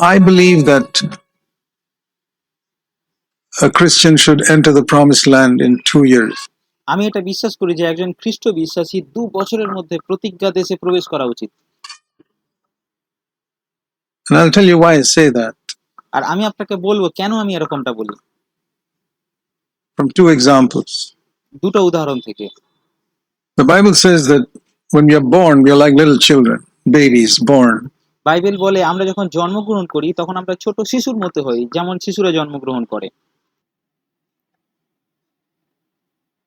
I believe that a Christian should enter the promised land in two years. আমি এটা বিশ্বাস করি যে একজন খ্রিস্ট বিশ্বাসী দু বছরের মধ্যে প্রতিজ্ঞা দেশে প্রবেশ করা উচিত And I'll tell you why I say that আর আমি আপনাকে বলবো কেন আমি এরকমটা বলি from two examples. দুটো উদাহরণ থেকে The Bible says that when we are born, we are like little children, babies born. Bible বলে আমরা যখন জন্মগ্রহণ করি তখন আমরা ছোট শিশুর মতো হই যেমন শিশুরা জন্মগ্রহণ করে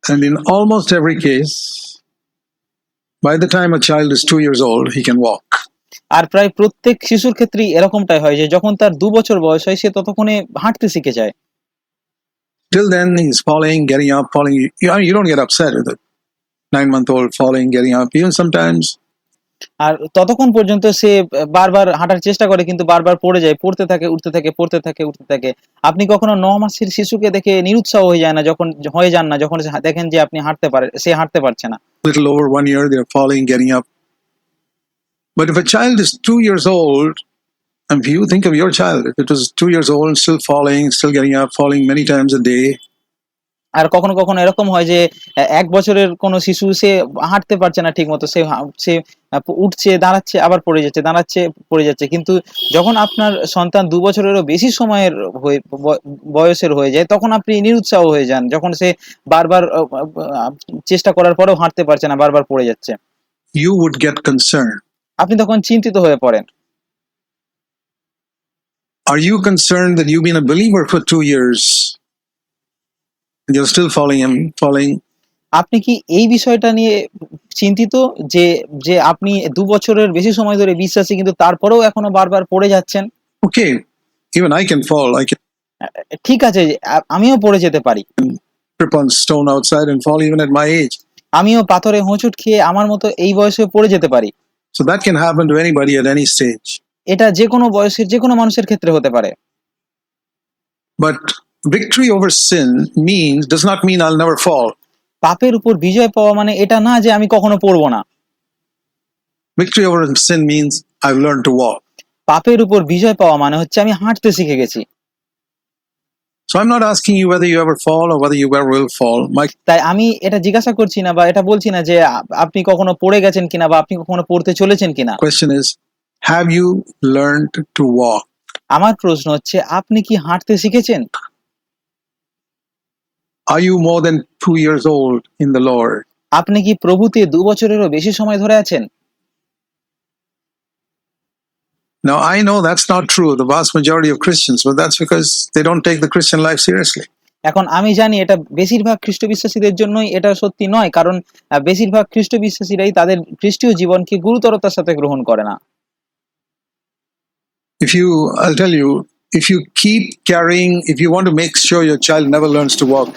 And in almost every case, by the time a child is two years old, he can walk. আর প্রায় প্রত্যেক শিশুর ক্ষেত্রেই এরকমটাই হয় যে যখন তার দু বছর বয়স হয় সে ততক্ষণে হাঁটতে শিখে যায় Till then, he's falling, getting up, falling. You, I mean, you don't get upset with a nine month old falling, getting up. Even sometimes আর ততক্ষণ পর্যন্ত সে বারবার হাঁটার চেষ্টা করে কিন্তু বারবার পড়ে যায় পড়তে থাকে উঠতে থাকে পড়তে থাকে উঠতে থাকে আপনি কখনো ন মাসের শিশুকে দেখে নিরুৎসাহ হয়ে যায় না যখন হয়ে যান না যখন দেখেন যে আপনি হাঁটতে পারে সে হাঁটতে পারছে না little over one year, they're falling, getting up. But if a child is two years old, and if you think of your child, if it was two years old, still falling, still getting up, falling many times a day, আর কখনো কখনো এরকম হয় যে এক বছরের কোনো শিশু সে হাঁটতে পারছে না ঠিক মতো সে সে উঠছে দাঁড়াচ্ছে আবার পড়ে যাচ্ছে দাঁড়াচ্ছে পড়ে যাচ্ছে। কিন্তু যখন আপনার সন্তান দু বছরেরও বেশি সময়ের বয়সের হয়ে যায় তখন আপনি নিরুৎসাহ হয়ে যান। যখন সে বারবার চেষ্টা করার পরেও হাঁটতে পারছে না বারবার পড়ে যাচ্ছে। ইউ উড গেট কনসার্ন আপনি তখন চিন্তিত হয়ে পড়েন। Are you concerned that you've been a believer for two years? And you're still falling and falling? আপনি কি এই বিষয়টা নিয়ে চিন্তিত? যে যে আপনি দু বছরের বেশি সময় ধরে বিশ্বাসী কিন্তু তারপরেও এখনও বারবার পড়ে যাচ্ছেন? Okay even I can fall I can ঠিক আছে আমিও পড়ে যেতে পারি। Triple stone outside and fall even at my age আমিও পাথরে হোঁচট খেয়ে আমার মতো এই বয়সে পড়ে যেতে পারি। So that can happen to anybody at any stage এটা যে কোনো বয়সের যে কোনো মানুষের ক্ষেত্রে হতে পারে। But victory over sin mean does not mean I will never fall পাপের উপর বিজয় পাওয়া মানে এটা না যে আমি কখনো পড়ব না Victory over sin means I've learned to walk. পাপের উপর বিজয় পাওয়া মানে হচ্ছে আমি হাঁটতে শিখে গেছি So I'm not asking you whether you ever fall or whether you ever will fall. My তাই আমি এটা জিজ্ঞাসা করছি না বা এটা বলছি না যে আপনি কখনো পড়ে গেছেন কিনা বা আপনি কখনো পড়তে চলেছেন কিনা question is Have you learned to walk? আমার প্রশ্ন হচ্ছে আপনি কি হাঁটতে শিখেছেন Are you more than two years old in the Lord? আপনি কি প্রভুতে দু বছরেরও বেশি সময় ধরে আছেন Now, I know that's not true, the vast majority of Christians, but that's because they don't take the Christian life seriously. এখন আমি জানি এটা বেশিরভাগ খ্রিস্ট বিশ্বাসীদের জন্যই এটা সত্যি নয় কারণ বেশিরভাগ খ্রিস্ট বিশ্বাসীরাই তাদের খ্রিস্টীয় জীবনকে গুরুতরতার সাথে গ্রহণ করে না If you, I'll tell you, if you keep carrying, if you want to make sure your child never learns to walk,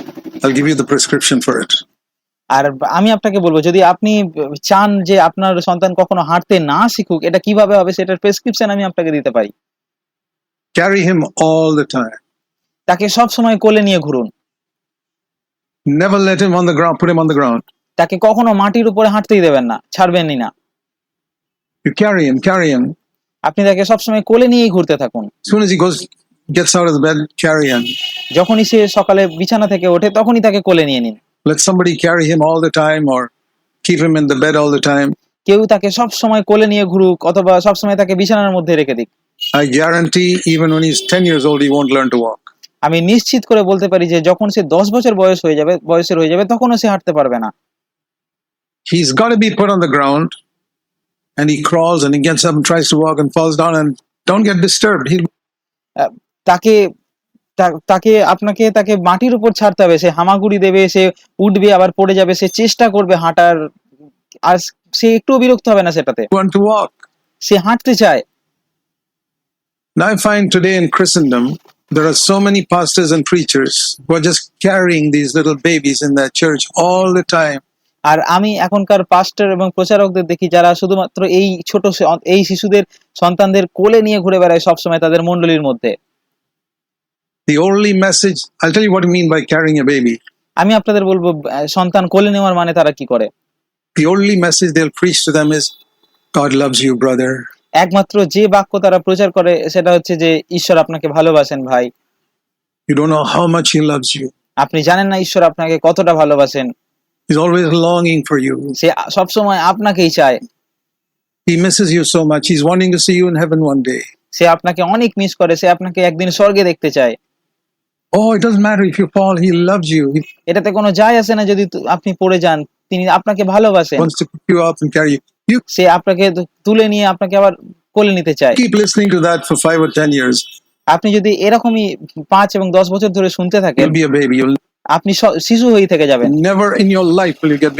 I'll give you the prescription for it. আর আমি আপনাকে বলবো যদি আপনি চান যে আপনার সন্তান কখনো হাঁটতে না শিখুক এটা কিভাবে হবে সেটার প্রেসক্রিপশন আমি আপনাকে দিতে পারি Carry him all the time. তাকে সব সময় কোলে নিয়ে ঘুরুন Never let him on the ground, put him on the ground. তাকে কখনো মাটির উপরে হাঁটতেই দেবেন না ছাড়বেনই না You carry him, carry him. আপনি তাকে সবসময় কোলে নিয়েই ঘুরতে থাকুন soon as he goes, gets out of the bed, carry him. যখনই সে সকালে বিছানা থেকে ওঠে তখনই তাকে কোলে নিয়ে নিন Let somebody carry him all the time or keep him in the bed all the time. কেউ তাকে সব সময় কোলে নিয়ে ঘুরুক অথবা সব সময় তাকে বিছানার মধ্যে রেখে দিক I guarantee even when he's 10 years old, he won't learn to walk. আমি নিশ্চিত করে বলতে পারি যে যখন সে দশ বছর বয়স হয়ে যাবে বয়সের হয়ে যাবে তখনও সে হাঁটতে পারবে না He's got to be put on the ground and he crawls and he gets up and tries to walk and falls down and don't get disturbed. He'll তাকে তা- তাকে আপনাকে তাকে মাটির উপর ছাড়তে হবে সে হামাগুড়ি দেবে সে উঠবে আবার পড়ে যাবে সে চেষ্টা করবে হাঁটার আর সে একটু বিরক্ত হবে না সেটাতে want to walk. সে হাঁটতে চায় Now I find today in Christendom, there are so many pastors and preachers who are just carrying these little babies in their church all the time. আর আমি এখনকার পাস্টার এবং প্রচারকদের দেখি যারা শুধুমাত্র এই ছোট এই শিশুদের সন্তানদের কোলে নিয়ে ঘুরে বেড়ায় সবসময় তাদের মণ্ডলীর মধ্যে The only message, I'll tell you what I mean by carrying a baby. আমি আপনাদের বলব সন্তান কোলে নেওয়ার মানে তারা কি করে The only message they'll preach to them is, God loves you, brother. একমাত্র যে বাক্য তারা প্রচার করে সেটা হচ্ছে যে ঈশ্বর আপনাকে ভালোবাসেন ভাই You don't know how much He loves you. আপনি জানেন না ঈশ্বর আপনাকে কতটা ভালোবাসেন He's always longing for you. সে সবসময় আপনাকেই চায় He misses you so much. He's wanting to see you in heaven one day. সে আপনাকে অনেক মিস করে সে আপনাকে একদিন স্বর্গে দেখতে চায় Oh, it doesn't matter if you fall. He loves you. He এটাতে কোনো যায় আসে না যদি তু- আপনি পড়ে যান তিনি আপনাকে ভালোবাসেন wants to pick you up and carry you. You সে আপনাকে তু- তুলে নিয়ে আপনাকে আবার কোলে নিতে চায় keep listening to that for five or ten years. আপনি যদি এরকমই পাঁচ এবং দশ বছর ধরে শুনতে থাকেন You'll be a baby. You'll আপনি শিশু হয়ে থেকে যাবেন। Never in your life will get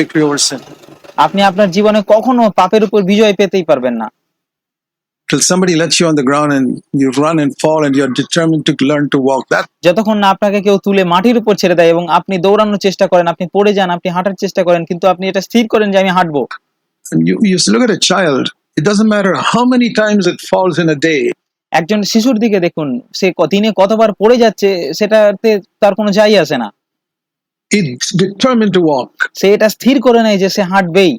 আপনি আপনার জীবনে কখনো পাপের উপর বিজয় পেতেই পারবেন না। Till somebody lets you on the ground and you run and যতক্ষণ না আপনাকে কেউ তুলে মাটির উপর ছেড়ে দেয় এবং আপনি দৌড়ানোর চেষ্টা করেন আপনি পড়ে যান আপনি হাঁটার চেষ্টা করেন কিন্তু আপনি এটা স্থির করেন যে আমি হাঁটব। You you look at a child it একজন শিশুর দিকে দেখুন সে কত দিনে কতবার পড়ে যাচ্ছে সেটাতে তার কোনো যাই আসে না। It's determined to walk. সে এটা স্থির করে নেয় যে সে হাঁটবেই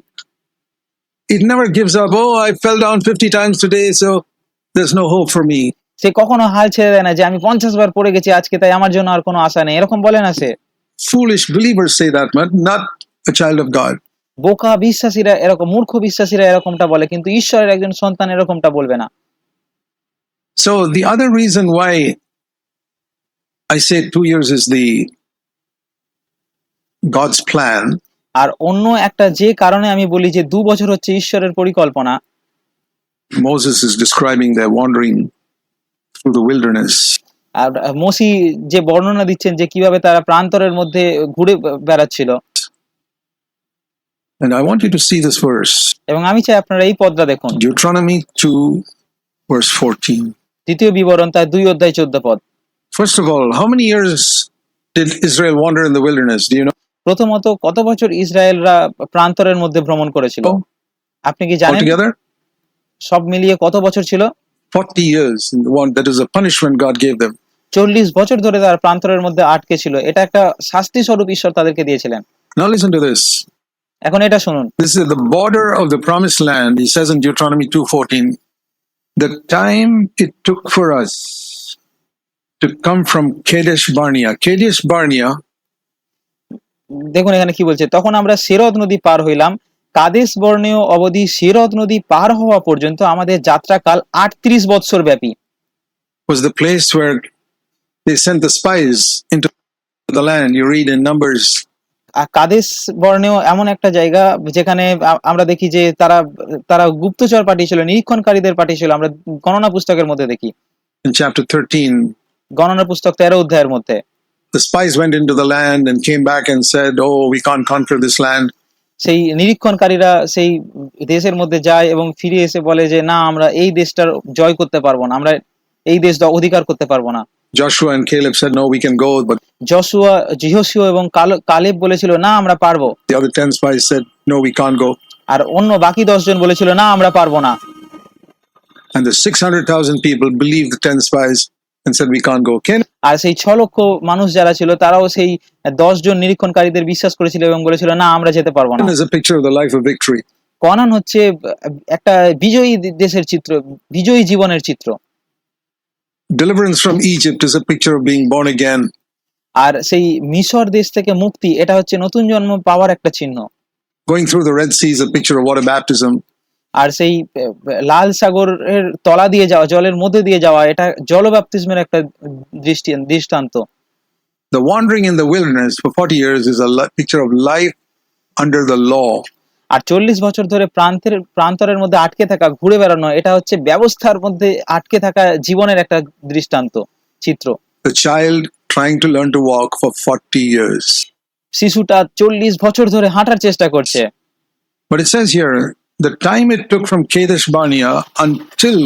It never gives up. Oh, I fell down 50 times today, so there's no hope for me. সে কখনো হাল ছেড়ে দেয় না যে আমি পঞ্চাশ বার পড়ে গেছি আজকে তাই আমার জন্য আর কোনো আশা নেই এরকম বলে না সে Foolish believers say that, but not a child of God. বোকা বিশ্বাসীরা এরকম মূর্খ বিশ্বাসীরা এরকমটা বলে কিন্তু ঈশ্বরের একজন সন্তান এরকমটা বলবে না So the other reason why I say two years is the God's plan আর অন্য একটা যে কারণে আমি বলি যে দু বছর হচ্ছে ঈশ্বরের পরিকল্পনা Moses is describing their wandering through the wilderness. আর মসি যে বর্ণনা দিচ্ছেন যে কীভাবে তারা প্রান্তরের মধ্যে ঘুরে বেড়াচ্ছিল And I want you to see this verse এবং আমি চাই আপনারা এই পদটা দেখুন Deuteronomy 2, verse 14. দ্বিতীয় বিবরণ তার দুই অধ্যায় চোদ্দ পদ First of all, how many years did Israel wander in the wilderness? Do you know? প্রথমত কত বছর ইসরায়েলরা প্রান্তরের মধ্যে ভ্রমণ করেছিল Oh. আপনি কি জানেন সব মিলিয়ে কত বছর ছিল 40 years. One that is a punishment God gave them. চল্লিশ বছর ধরে তারা প্রান্তরের মধ্যে আটকে ছিল এটা একটা শাস্তি স্বরূপ ঈশ্বর তাদেরকে দিয়েছিলেন Now listen to this. এখন এটা শুনুন This is the border of the promised land. He says in Deuteronomy 2:14, the time it took for us to come from Kadesh Barnea. Kadesh Barnea দেখুন এখানে কি বলছে তখন আমরা সিরত নদী পার হইলাম কাদেশ বর্ণীয় অবধি সিরত নদী পার হওয়া পর্যন্ত আমাদের যাত্রাকাল আটত্রিশ বৎসর ব্যাপী was the place where they sent the spies into the land. You read in Numbers আর কাদেশ বর্ণেও এমন একটা জায়গা যেখানে আমরা দেখি যে তারা তারা গুপ্তচর পাঠিয়েছিল নিরীক্ষণকারীদের পাঠিয়েছিল আমরা গণনা পুস্তকের মধ্যে দেখি chapter 13. গণনা পুস্তক তেরো অধ্যায়ের মধ্যে The spies went into the land and came back and said, Oh, we can't conquer this land. সেই নিরীক্ষণকারীরা সেই দেশের মধ্যে যায় এবং ফিরে এসে বলে যে না আমরা এই দেশটার জয় করতে পারব না আমরা এই দেশ অধিকার করতে পারব না Joshua and Caleb said, No, we can go. But যশুয়া জিহসিও এবং কালেব বলেছিল না আমরা পারব the other 10 spies said, No, we can't go. আর অন্য বাকি দশজন বলেছিল না আমরা পারব না And the 600,000 people believed the 10 spies আর সেই ছ লক্ষ মানুষ যারা ছিল তারাও সেই দশ জন নিরীক্ষণকারীদের বিশ্বাস করেছিল এবং বলেছিল না আমরা যেতে পারব না। কনান হচ্ছে একটা বিজয়ী দেশের চিত্র বিজয়ী জীবনের চিত্র। Deliverance from egypt is a picture of being born again. আর সেই মিশর দেশ থেকে মুক্তি এটা হচ্ছে নতুন জন্ম পাওয়ার একটা চিহ্ন। Going through the red sea is a picture of water baptism. আর সেই লাল সাগরের তলা দিয়ে যাওয়া জলের মধ্যে দিয়ে যাওয়া এটা জলব্যাপ্তিস্মের একটা দৃষ্টি দৃষ্টান্ত The wandering in the wilderness for 40 years is a picture of life under the law. আর চল্লিশ বছর ধরে প্রান্তের প্রান্তরের মধ্যে আটকে থাকা ঘুরে বেড়ানো এটা হচ্ছে ব্যবস্থার মধ্যে আটকে থাকা জীবনের একটা দৃষ্টান্ত চিত্র The child trying to learn to walk for 40 years. শিশুটা চল্লিশ বছর ধরে হাঁটার চেষ্টা করছে But it says here, the time it took from Kadesh Barnea until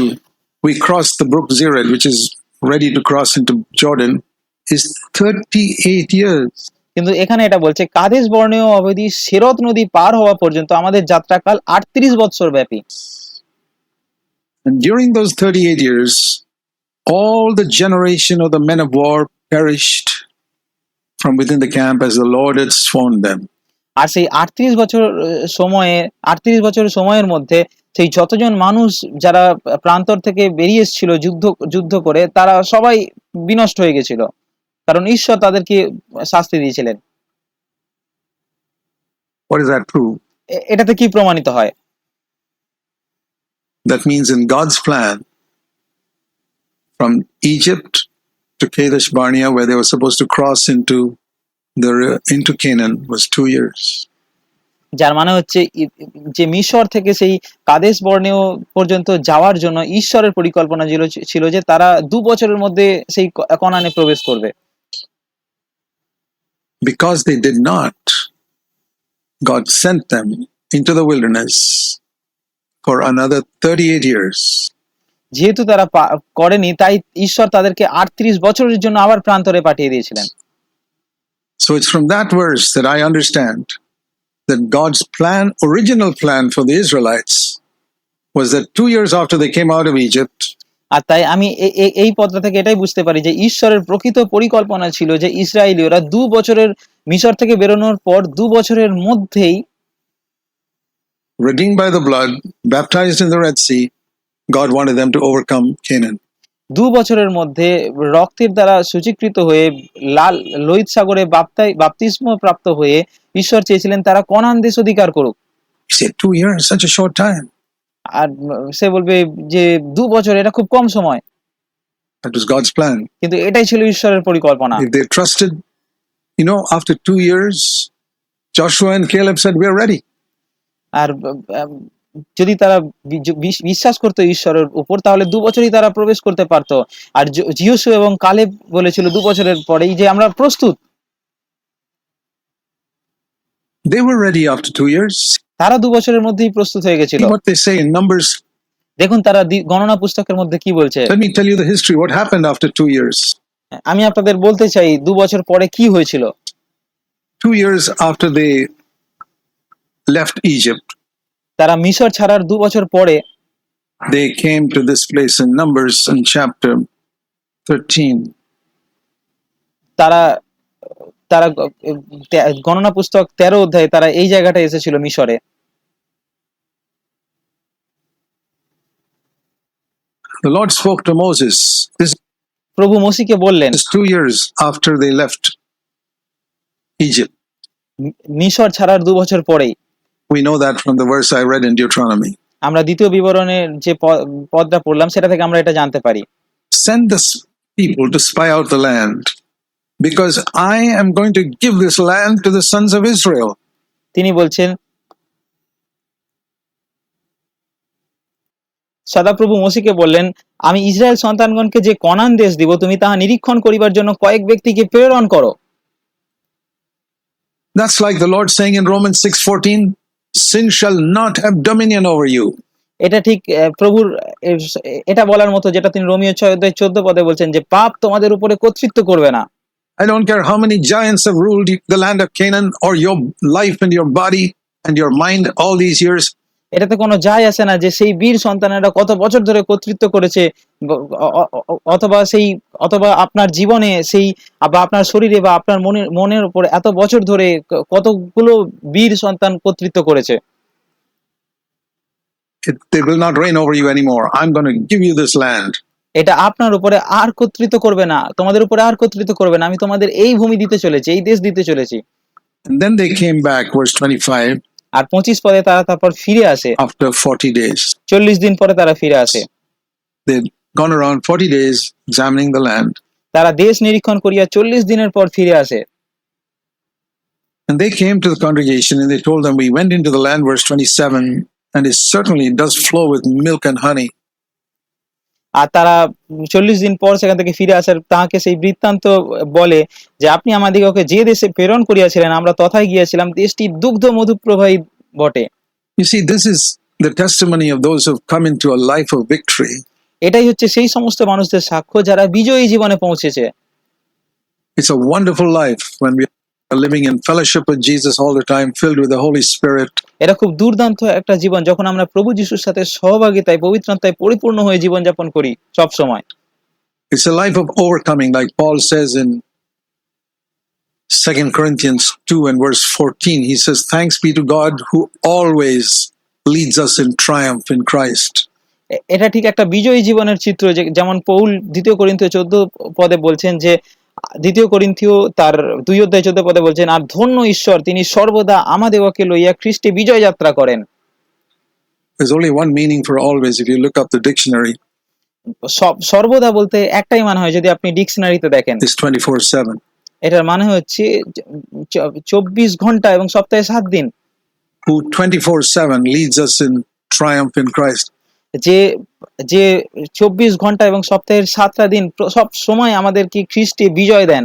we crossed the brook Zered, which is ready to cross into Jordan, is 38 years. কিন্তু এখানে এটা বলছে কাদেশ বর্ণীয় অবধি সেরত নদী পার হওয়া পর্যন্ত আমাদের যাত্রাকাল আটত্রিশ বৎসর ব্যাপী And during those 38 years, all the generation of the men of war perished from within the camp as the Lord had sworn them. আর সেই আটত্রিশ বছর সময়ে আটত্রিশ বছর সময়ের মধ্যে সেই যতজন মানুষ যারা প্রান্তর থেকে বেরিয়ে এসেছিল যুদ্ধ যুদ্ধ করে তারা সবাই বিনষ্ট হয়ে গেছিল। কারণ ঈশ্বর তাদেরকে শাস্তি দিয়েছিলেন। এটাতে কি প্রমাণিত হয়? That means in God's plan, from Egypt to Kadesh Barnea, where they were supposed to cross into the into Canaan, was two years. যার মানে হচ্ছে যে মিশর থেকে সেই কাদেশ বর্ণেও পর্যন্ত যাওয়ার জন্য ঈশ্বরের পরিকল্পনা ছিল যে তারা দু বছরের মধ্যে সেই কনানে প্রবেশ করবে Because they did not, God sent them into the wilderness for another 38 years. যেহেতু তারা করেনি তাই ঈশ্বর তাদেরকে আটত্রিশ বছরের জন্য আবার প্রান্তরে পাঠিয়ে দিয়েছিলেন So it's from that verse that I understand that God's plan, original plan for the Israelites, was that two years after they came out of Egypt, আর তাই আমি এই পদটা থেকে এটাই বুঝতে পারি যে ঈশ্বরের প্রকৃত পরিকল্পনা ছিল যে ইসরায়েলীয়রা দু বছরের মিশর থেকে বেরোনোর পর দু বছরের মধ্যেই redeemed by the blood baptized in the Red Sea, God wanted them to overcome Canaan. দু বছরের মধ্যে রক্তের দ্বারা সূচীকৃত হয়ে লাল লোহিত সাগরে বাপ্তাই বাপ্তিস্ম প্রাপ্ত হয়ে ঈশ্বর চেয়েছিলেন তারা কনান দেশ অধিকার করুক He said, Two years, such a short time. আর সে বলবে যে দু বছর এটা খুব কম সময় That was God's plan. কিন্তু এটাই ছিল ঈশ্বরের পরিকল্পনা If they trusted, you know, after two years, Joshua and Caleb said, We're ready. আর যদি তারা বিশ- বিশ্বাস করতো ঈশ্বরের উপর তাহলে দু বছরই তারা প্রবেশ করতে পারতো আর জ- জিওসু এবং কালেব বলেছিল দু বছরের পরেই যে আমরা প্রস্তুত They were ready after two years. তারা দু বছরের মধ্যেই প্রস্তুত হয়ে গেছিল what they say in Numbers. দেখুন তারা গণনা পুস্তকের মধ্যে কি বলছে Let me tell you the history. What happened after two years? আমি আপনাদের বলতে চাই দু বছর পরে কি হয়েছিল Two years after they left Egypt, তারা মিশর ছাড়ার দু বছর পরে they came to place in chapter 13 তারা তারা গণনা পুস্তক 13 অধ্যায়ে তারা এই জায়গাটায় এসেছিল মিশরে। The Lord spoke to প্রভু মোসিকে বললেন two years after they left মিশর ছাড়ার দু বছর পরেই। We know that from the verse I read in Deuteronomy. আমরা দ্বিতীয় বিবরণের যে পদটা পড়লাম সেটা থেকে আমরা এটা জানতে পারি Send the people to spy out the land, because I am going to give this land to the sons of Israel. তিনি বলছেন সদাপ্রভু মসিকে বললেন আমি ইসরায়েল সন্তানগণকে যে কনান দেশ দিব তুমি তাহা নিরীক্ষণ করিবার জন্য কয়েক ব্যক্তিকে প্রেরণ করো That's like the Lord saying in Romans 6:14, sin shall not have dominion over you. এটা ঠিক প্রভুর এটা বলার মতো যেটা তিনি রোমিও ছয় অধ্যায় চোদ্দ পদে বলছেন যে পাপ তোমাদের উপরে কর্তৃত্ব করবে না I don't care how many giants have ruled the land of Canaan or your life and your body and your mind all these years. এটাতে কোনো যায় আসে না যে সেই বীর সন্তানেরা কত বছর ধরে কর্তৃত্ব করেছে অথবা সেই অথবা আপনার জীবনে সেই বা আপনার শরীরে বা আপনার মনের মনের উপর এত বছর ধরে কতগুলো বীর সন্তান কর্তৃত্ব করেছে It, will not reign over you anymore. I'm going to give you this land. এটা আপনার উপরে আর কর্তৃত্ব করবে না তোমাদের উপরে আর কর্তৃত্ব করবে না আমি তোমাদের এই ভূমি দিতে চলেছি এই দেশ দিতে চলেছি And then they came back, verse 25, আর পঁচিশ পদে তারা তারপর ফিরে আসে আফটার ফর্টি ডেজ চল্লিশ দিন পরে তারা ফিরে আসে gone around 40 days examining the land. তারা দেশ নিরীক্ষণ করিয়া চল্লিশ দিনের পর ফিরে আসে And they came to the congregation and they told them, We went into the land, verse 27, and it certainly does flow with milk and honey. আর তারা চল্লিশ দিন পর সেখান থেকে ফিরে আসার তাহাকে সেই বৃত্তান্ত বলে যে আপনি আমাদিগকে যে দেশে প্রেরণ করিয়াছিলেন আমরা তথায় গিয়েছিলাম দেশটি দুগ্ধ মধুপ্রবাহী বটে You see, this is the testimony of those who've come into a life of victory. এটাই হচ্ছে সেই সমস্ত মানুষদের সাক্ষ্য যারা বিজয়ী জীবনে পৌঁছেছে It's a wonderful life when we living in fellowship with Jesus all the time, filled with the Holy Spirit. এটা খুব দুর্দান্ত একটা জীবন যখন আমরা প্রভু যিশুর সাথে সহভাগিতায় পবিত্রতায় পরিপূর্ণ হয়ে জীবনযাপন করি সব সময় It's a life of overcoming, like Paul says in 2 Corinthians 2 and verse 14. He says, Thanks be to God who always leads us in triumph in Christ. এটা ঠিক একটা বিজয়ী জীবনের চিত্র যেমন পৌল দ্বিতীয় করিন্থীয় চোদ্দ পদে বলছেন যে দ্বিতীয় করিন্থীয় তার দুই অধ্যায় চোদ্দ পদে বলছেন আর ধন্য ঈশ্বর তিনি সর্বদা আমাদেরকে লইয়া খ্রিস্টে বিজয় যাত্রা করেন There's only one meaning for always if you look up the dictionary, সর্বদা বলতে একটাই মানে হয় যদি আপনি ডিকশনারিতে দেখেন it's 24 7. এটার মানে হচ্ছে চব্বিশ ঘণ্টা এবং সপ্তাহে সাত দিন Who 24 7 leads us in triumph in Christ. যে যে চব্বিশ ঘণ্টা এবং সপ্তাহের সাতটা দিন সব সময় আমাদেরকে খ্রিস্টে বিজয় দেন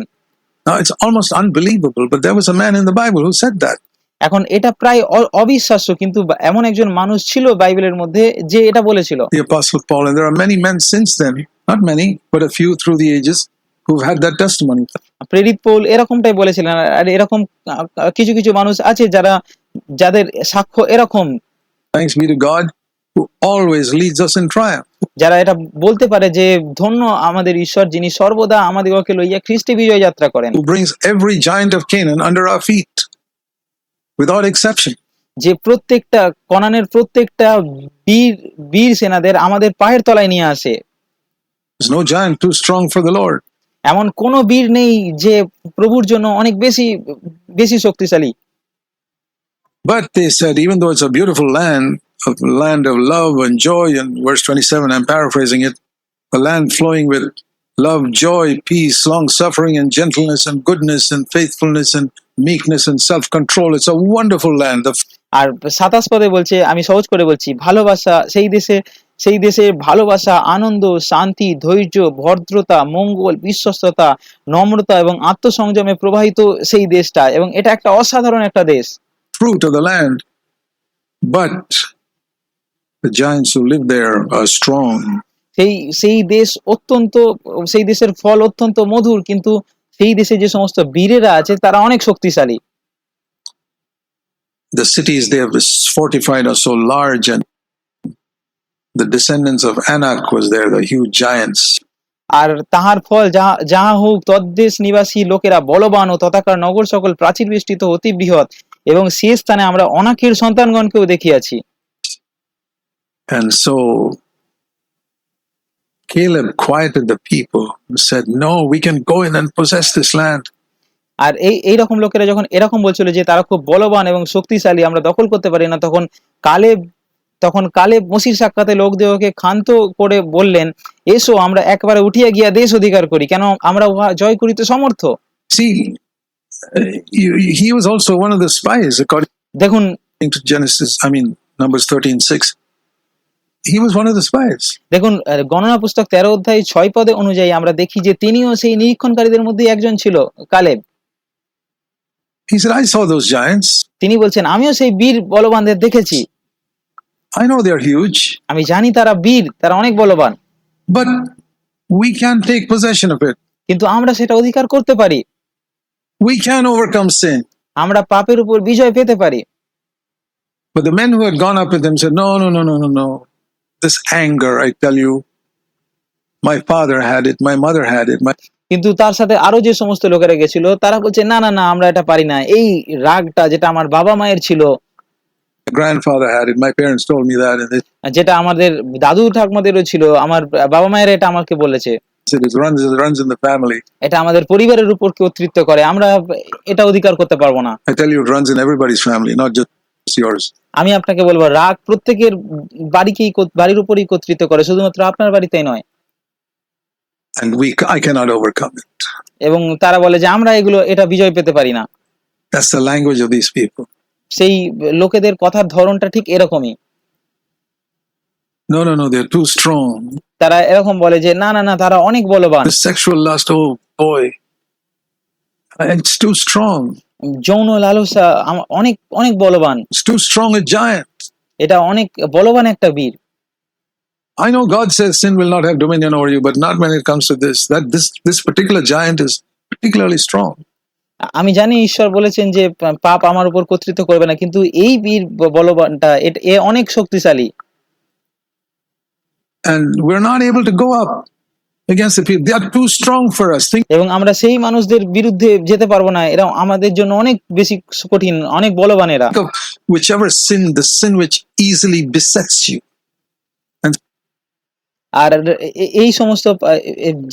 Now it's almost unbelievable, but there was a man in the Bible who said that. এখন এটা প্রায় অবিশ্বাস্য কিন্তু এমন একজন মানুষ ছিল বাইবেলের মধ্যে যে এটা বলেছিল The Apostle Paul, and there are many men since then, not many, but a few through the ages, who've had that testimony. প্রেরিত পৌল এরকমটাই বলেছিলেন আর এরকম কিছু কিছু মানুষ আছে যারা যাদের সাক্ষ্য এরকম Thanks be to God যারা এটা বলতে পারে যে ধন্য আমাদের ঈশ্বর যিনি সর্বদা আমাদেরকে লইয়া খ্রিস্টি বিজয় যাত্রা করেন। Brings every giant of Canaan under our feet without exception যে প্রত্যেকটা কনানের প্রত্যেকটা বীর বীর সেনাদের আমাদের পায়ের তলায় নিয়ে আসে। Is no giant too strong for the Lord এমন কোন বীর নেই যে প্রভুর জন্য অনেক বেশি বেশি শক্তিশালী। But they said even though it's a beautiful land a land of love and joy, and verse 27, I'm paraphrasing it, a land flowing with love, joy, peace, long suffering, and gentleness, and goodness, and faithfulness, and meekness, and self control. It's a wonderful land. আর সাতাশ পদে বলছে আমি সহজ করে বলছি ভালোবাসা সেই দেশে সেই দেশে ভালোবাসা আনন্দ শান্তি ধৈর্য ভদ্রতা মঙ্গল বিশ্বস্ততা নম্রতা এবং আত্মসংযমে প্রবাহিত সেই দেশটা এবং এটা একটা অসাধারণ একটা দেশ fruit of the land. But the giants who live there are strong. সেই সেই দেশ অত্যন্ত সেই দেশের ফল অত্যন্ত মধুর কিন্তু সেই দেশে যে সমস্ত বীরেরা আছে তারা অনেক শক্তিশালী। The cities they have fortified are so large and the descendants of anak was there the huge giants. আর তাহার ফল যাহা হোক তদ্দেশ নিবাসী লোকেরা বলবান ও তথাকার নগর সকল প্রাচীর বেষ্টিত অতি বৃহৎ এবং সে স্থানে আমরা অনাকের সন্তানগণকেও দেখিয়াছি। And so caleb quieted the people and said no we can go in and possess this land. আর এই এই রকম লোকেরা যখন এরকম বলছিল যে তারা খুব বলবান এবং শক্তিশালী আমরা দখল করতে পারি না তখন কালেব তখন কালেব মসির সাক্ষাতে লোকদেহকে ক্ষান্ত করে বললেন এসো আমরা একবারে উঠিয়া গিয়া দেশ অধিকার করি। কেন আমরা উহা জয় করিতে সমর্থ? See uh, he- he was also one of the spies according দেখুন to genesis i mean numbers 13 6 he was one of the spies দেখুন গণনা পুস্তক তেরো অধ্যায় ছয় পদে অনুযায়ী আমরা দেখি যে তিনিও সেই নিরীক্ষণকারীদের মধ্যে একজন ছিল Caleb said i saw those giants তিনি বলছেন আমিও সেই বীর বলবানদের দেখেছি i know they're huge আমি জানি তারা বীর তারা অনেক বলবান but we can't take possession of it কিন্তু আমরা সেটা অধিকার করতে পারি we can overcome sin আমরা পাপের উপর বিজয় পেতে পারি But the men who had gone up with him said, No, no, no, no, no, no. This anger, I tell you, my father had it, my mother had it, my কিন্তু তার সাথে আরও যে সমস্ত লোকেরা গেছিল তারা বলছে না না না আমরা এটা পারি না এই রাগটা যেটা আমার বাবা মায়ের ছিল grandfather had it, my parents told me that, and they যেটা আমাদের দাদু ঠাকুমাদেরও ছিল আমার বাবা মায়ের এটা আমাকে বলেছে it runs, it runs in the family. এটা আমাদের পরিবারের উপর কর্তৃত্ব করে আমরা এটা অধিকার করতে পারব না I tell you, it runs in everybody's family, not just yours. আমি আপনাকে বলব রাগ প্রত্যেকের বাড়িকেই বাড়ির উপরই কর্তৃত্ব করে শুধুমাত্র আপনার বাড়িতেই নয় And we, I cannot overcome it. এবং তারা বলে যে আমরা এগুলো এটা বিজয় পেতে পারি না That's the language of these people. সেই লোকেদের কথার ধরনটা ঠিক এরকমই No, no, no, they're too strong. তারা এরকম বলে যে না না না তারা অনেক বলবান The sexual lust, oh boy, it's too strong. যৌন লালসা অনেক অনেক বলবান। টু স্ট্রং এ জায়ান্ট এটা অনেক বলবান একটা বীর। I know God says sin will not have dominion over you but not when it comes to this that strong আমি জানি ঈশ্বর বলেছেন যে পাপ আমার উপর কর্তৃত্ব করবে না কিন্তু এই বীর বলবানটা এ অনেক শক্তিশালী। And we're এবং আমরা সেই মানুষদের বিরুদ্ধে যেতে পারব না এরা আমাদের জন্য অনেক বেশি কঠিন অনেক বলবান এরা whichever sin, the sin which easily besets you. আর এই সমস্ত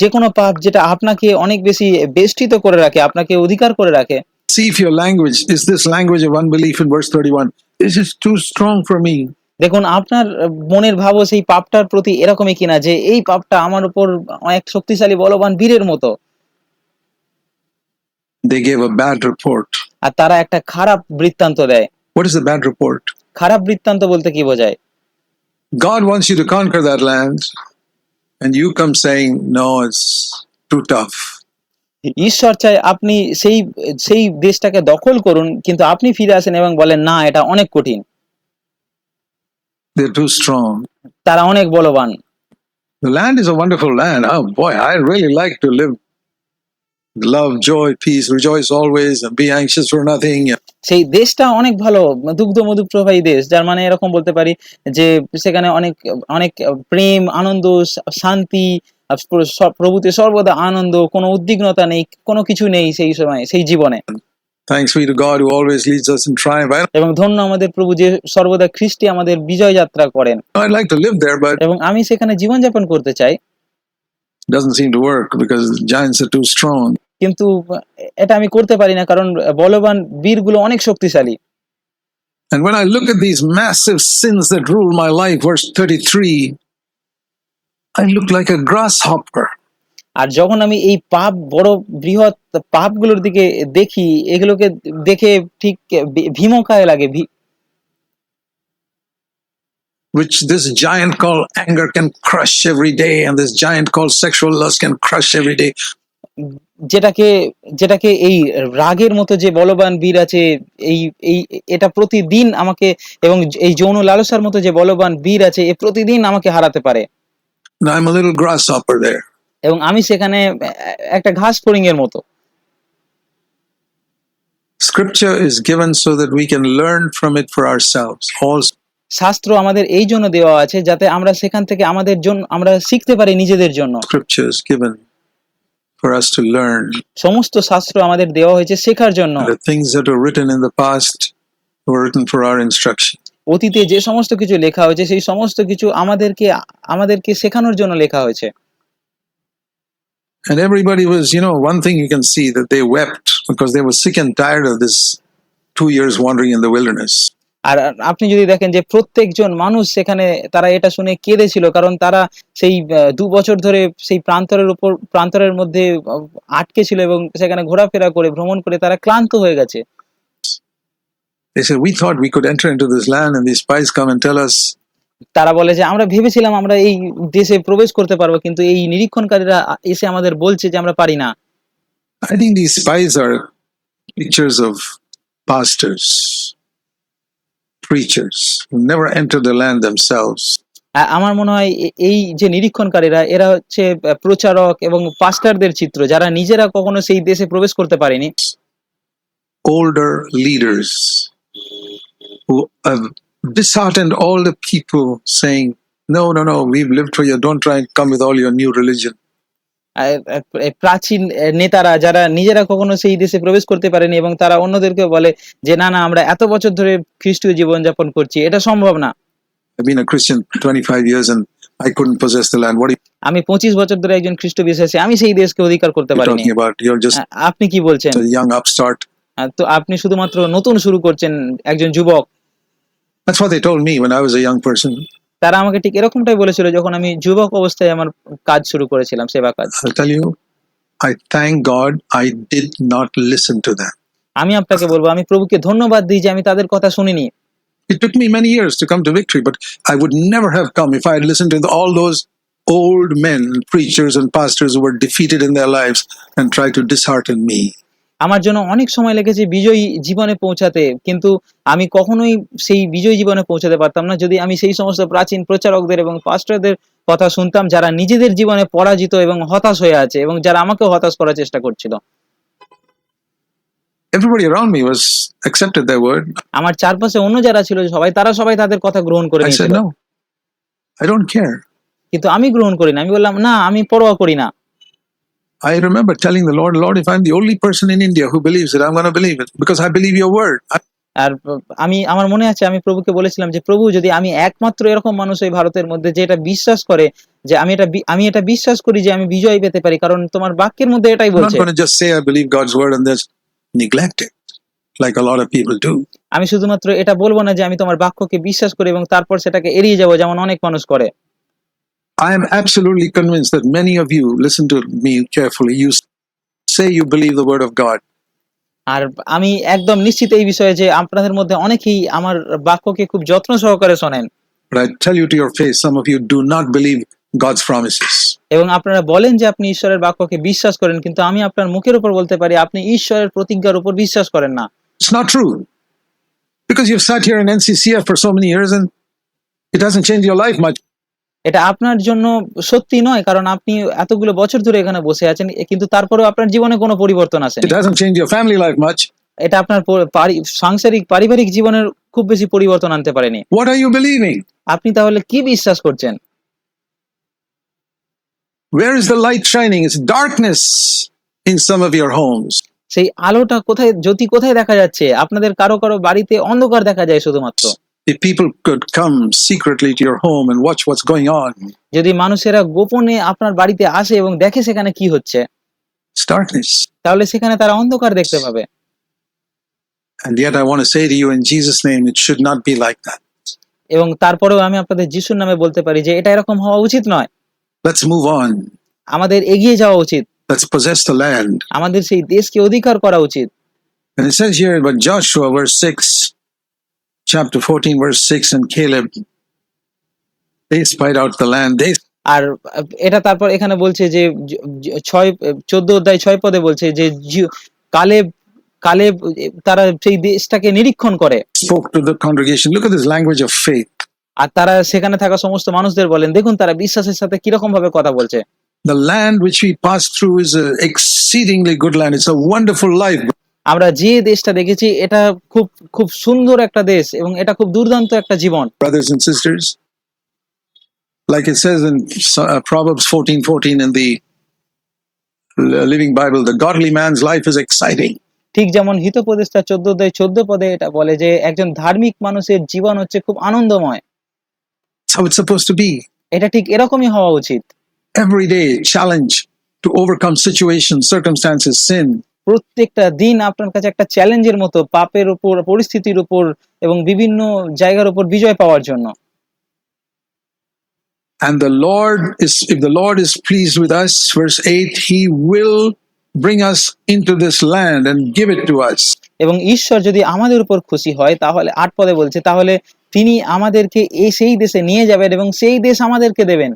যে কোনো পাপ যেটা আপনাকে অনেক বেশি বেষ্টিত করে রাখে আপনাকে অধিকার করে রাখে See if your language is this language of unbelief in verse 31. This is too strong for me. দেখুন আপনার মনের ভাবও সেই পাপটার প্রতি এরকমই কিনা যে এই পাপটা আমার উপর অনেক শক্তিশালী বলবান বীরের মতো They gave a bad report. আর তারা একটা খারাপ বৃত্তান্ত দেয় What is the bad report? খারাপ বৃত্তান্ত বলতে কি বোঝায় God wants you to conquer that land, and you come saying, No, it's too tough. ঈশ্বর চায় আপনি সেই সেই দেশটাকে দখল করুন কিন্তু আপনি ফিরে আসেন এবং বলেন না এটা অনেক কঠিন They're too strong. তারা অনেক বলবান The land is a wonderful land. Oh boy, I really like to live love, joy, peace, rejoice always, and be anxious for nothing. সেই দেশটা অনেক ভালো দুগ্ধ মধু প্রবাহী দেশ যার মানে এরকম বলতে পারি যে সেখানে অনেক অনেক প্রেম আনন্দ শান্তি প্রভুতে সর্বদা আনন্দ কোনো উদ্বিগ্নতা নেই কোনো কিছু নেই সেই সময় সেই জীবনে Thanks be to God who always leads us in triumph. I, এবং ধন্য আমাদের প্রভু যে সর্বদা খ্রিস্টি আমাদের বিজয় যাত্রা করেন I'd like to live there, but এবং আমি সেখানে জীবনযাপন করতে চাই it doesn't seem to work because the giants are too strong. কিন্তু এটা আমি করতে পারি না কারণ বলবান বীরগুলো অনেক শক্তিশালী And when I look at these massive sins that rule my life, verse 33, I look like a grasshopper. আর যখন আমি এই পাপ বড় বৃহৎ পাপগুলোর দিকে দেখি এগুলোকে দেখে ঠিক ভীমকায় লাগে which this giant called anger can crush every day, and this giant called sexual lust can crush every day. যেটাকে যেটাকে এই রাগের মতো যে বলবান বীর আছে এই এই এটা প্রতিদিন আমাকে এবং এই যৌন লালসার মতো যে বলবান বীর আছে এ প্রতিদিন আমাকে হারাতে পারে I'm a little grasshopper there. এবং আমি সেখানে একটা ঘাস ফড়িং এর মতো Scripture is given so that we can learn from it for ourselves. All শাস্ত্র আমাদের এই জন্য দেওয়া আছে যাতে আমরা সেখান থেকে আমাদের জন্য আমরা শিখতে পারি নিজেদের জন্য scripture is given for us to learn. সমস্ত শাস্ত্র আমাদের দেওয়া হয়েছে শেখার জন্য The things that were written in the past were written for our instruction. অতীতে যে সমস্ত কিছু লেখা হয়েছে সেই সমস্ত কিছু আমাদেরকে আমাদেরকে শেখানোর জন্য লেখা হয়েছে And everybody was, you know, one thing you can see that they wept because they were sick and tired of this two years wandering in the wilderness. আর আপনি যদি দেখেন যে প্রত্যেকজন মানুষ সেখানে তারা এটা শুনে কেঁদেছিল কারণ তারা সেই আহ, দু বছর ধরে সেই প্রান্তরের উপর প্রান্তরের মধ্যে আহ, আটকে ছিল এবং সেখানে ঘোরাফেরা করে ভ্রমণ করে তারা ক্লান্ত হয়ে গেছে They said, We thought we could enter into this land, and these spies come and tell us, তারা বলে যে আমরা ভেবেছিলাম আমরা এই দেশে প্রবেশ করতে পারব কিন্তু এই নিরীক্ষণকারীরা এসে আমাদের বলছে যে আমরা পারি না I think these spies are pictures of pastors, preachers who never entered the land themselves. আমার মনে হয় এই যে নিরীক্ষণকারীরা এরা হচ্ছে প্রচারক এবং পাস্টারদের চিত্র যারা নিজেরা কখনো সেই দেশে প্রবেশ করতে পারেনি older leaders who have disheartened all the people saying, No, no, no, we've lived for you. Don't try and come with all your new religion. প্রাচীন নেতারা যারা নিজেরা কখনো সেই দেশে প্রবেশ করতে পারেনি এবং তারা অন্যদেরকে বলে যে না না আমরা এত বছর ধরে খ্রিস্টীয় জীবন যাপন করছি। এটা সম্ভব না। আমি 25 বছর ধরে একজন খ্রিস্ট বিশ্বাসী। আমি সেই দেশকে অধিকার করতে পারিনি। আপনি কি বলছেন? তো আপনি শুধুমাত্র নতুন শুরু করছেন একজন যুবক। That's what they told me when I was a young person. তারা আমাকে ঠিক এরকমটাই বলেছিল যখন আমি যুবক অবস্থায় আমার কাজ শুরু করেছিলাম সেবা কাজ I'll tell you, I thank God I did not listen to them. আমি আপনাকে বলবো আমি প্রভুকে ধন্যবাদ দিই যে আমি তাদের কথা শুনিনি It took me many years to come to victory, but I would never have come if I had listened to all those old men, preachers, and pastors who were defeated in their lives and tried to dishearten me. আমার জন্য অনেক সময় লেগেছে বিজয়ী জীবনে পৌঁছাতে কিন্তু আমি কখনোই সেই বিজয়ী জীবনে পৌঁছাতে পারতাম না। যদি আমি সেই সমস্ত প্রাচীন প্রচারকদের এবং পাস্টরদের কথা শুনতাম যারা নিজেদের জীবনে পরাজিত এবং হতাশ হয়ে আছে এবং যারা আমাকে হতাশ করার চেষ্টা করছিল। Everybody around me was accepted their word. আমার চারপাশে অন্য যারা ছিল সবাই তারা সবাই তাদের কথা গ্রহণ করে নিয়েছিল। I don't care. কিন্তু আমি গ্রহণ করি না আমি বললাম না আমি পরোয়া করি না। I remember telling the Lord, Lord, if I'm the only person in India who believes it, I'm going to believe it because I believe your word. I- আর আমি আমার মনে আছে আমি প্রভুকে বলেছিলাম যে প্রভু যদি আমি একমাত্র এরকম মানুষ ওই ভারতের মধ্যে যে এটা বিশ্বাস করে যে আমি এটা আমি এটা বিশ্বাস করি যে আমি বিজয় পেতে পারি কারণ তোমার বাক্যের মধ্যে এটাই বলছে। like a lot of people do. আমি শুধুমাত্র এটা বলব না যে আমি তোমার বাক্যকে বিশ্বাস করি এবং তারপর সেটাকে এড়িয়ে যাব যেমন অনেক মানুষ করে। I am absolutely convinced that many of you, listen to me carefully, you say you believe the word of God, আর আমি একদম নিশ্চিত এই বিষয়ে যে আপনাদের মধ্যে অনেকেই আমার বাক্যকে খুব যত্ন সহকারে শোনেন but I tell you to your face, some of you do not believe God's promises. এবং আপনারা বলেন যে আপনি ঈশ্বরের বাক্যকে বিশ্বাস করেন কিন্তু আমি আপনার মুখের উপর বলতে পারি আপনি ঈশ্বরের প্রতিজ্ঞার উপর বিশ্বাস করেন না It's not true. Because you've sat here in NCCF for so many years and it hasn't changed your life much. এটা আপনার জন্য সত্যি নয় কারণ আপনি এতগুলো বছর ধরে এখানে বসে আছেন কিন্তু তারপরেও আপনার জীবনে কোনো পরিবর্তন আসে এটা আপনার সাংসারিক পারিবারিক জীবনের খুব বেশি পরিবর্তন আনতে পারেনি? আপনি তাহলে কি বিশ্বাস করছেন Where is the light shining? It's darkness in some of your homes. সেই আলোটা কোথায় জ্যোতি কোথায় দেখা যাচ্ছে আপনাদের কারও কারও বাড়িতে অন্ধকার দেখা যায় শুধুমাত্র If people could come secretly to your home and watch what's going on, যদি মানুষেরা গোপনে আপনার বাড়িতে আসে এবং দেখে সেখানে কি হচ্ছে it's darkness. তাহলে সেখানে তারা অন্ধকার দেখতে পাবে And yet, I want to say to you in Jesus' name, it should not be like that. এবং তারপরেও আমি আপনাদের যিশুর নামে বলতে পারি যে এটা এরকম হওয়া উচিত নয় Let's move on. আমাদের এগিয়ে যাওয়া উচিত Let's possess the land. আমাদের সেই দেশকে অধিকার করা উচিত And it says here about Joshua, verse 6, chapter 14, verse 6, and Caleb, they spied out the land. They আর এটা তারপর এখানে বলছে যে ছয় চোদ্দ অধ্যায় ছয় পদে বলছে যে কালেব কালেব তারা সেই দেশটাকে নিরীক্ষণ করে spoke to the congregation. Look at this language of faith. আর তারা সেখানে থাকা সমস্ত মানুষদের বলেন দেখুন তারা বিশ্বাসের সাথে কীরকম ভাবে কথা বলছে The land which we passed through is an exceedingly good land. It's a wonderful life. আমরা যে দেশটা দেখেছি এটা খুব খুব সুন্দর একটা দেশ এবং এটা খুব দুর্দান্ত একটা জীবন brothers and sisters. Like it says in uh, Proverbs 14 14 in the uh, Living Bible, the godly man's life is exciting. ঠিক যেমন হিতোপদেশটা চোদ্দ অধ্যায় চোদ্দ পদে এটা বলে যে একজন ধার্মিক মানুষের জীবন হচ্ছে খুব আনন্দময় That's how it's supposed to be. এটা ঠিক এরকমই হওয়া উচিত Every day, challenge to overcome situations, circumstances, sin. প্রত্যেকটা দিন আপনার কাছে একটা চ্যালেঞ্জের মতো পাপের উপর পরিস্থিতির উপর এবং বিভিন্ন জায়গার উপর বিজয় পাওয়ার জন্য And the Lord is, if the Lord is pleased with us, verse 8, He will bring us into this land and give it to us. এবং ঈশ্বর যদি আমাদের উপর খুশি হয় তাহলে আট পদে বলছে তাহলে তিনি আমাদেরকে এই সেই দেশে নিয়ে যাবেন এবং সেই দেশ আমাদেরকে দেবেন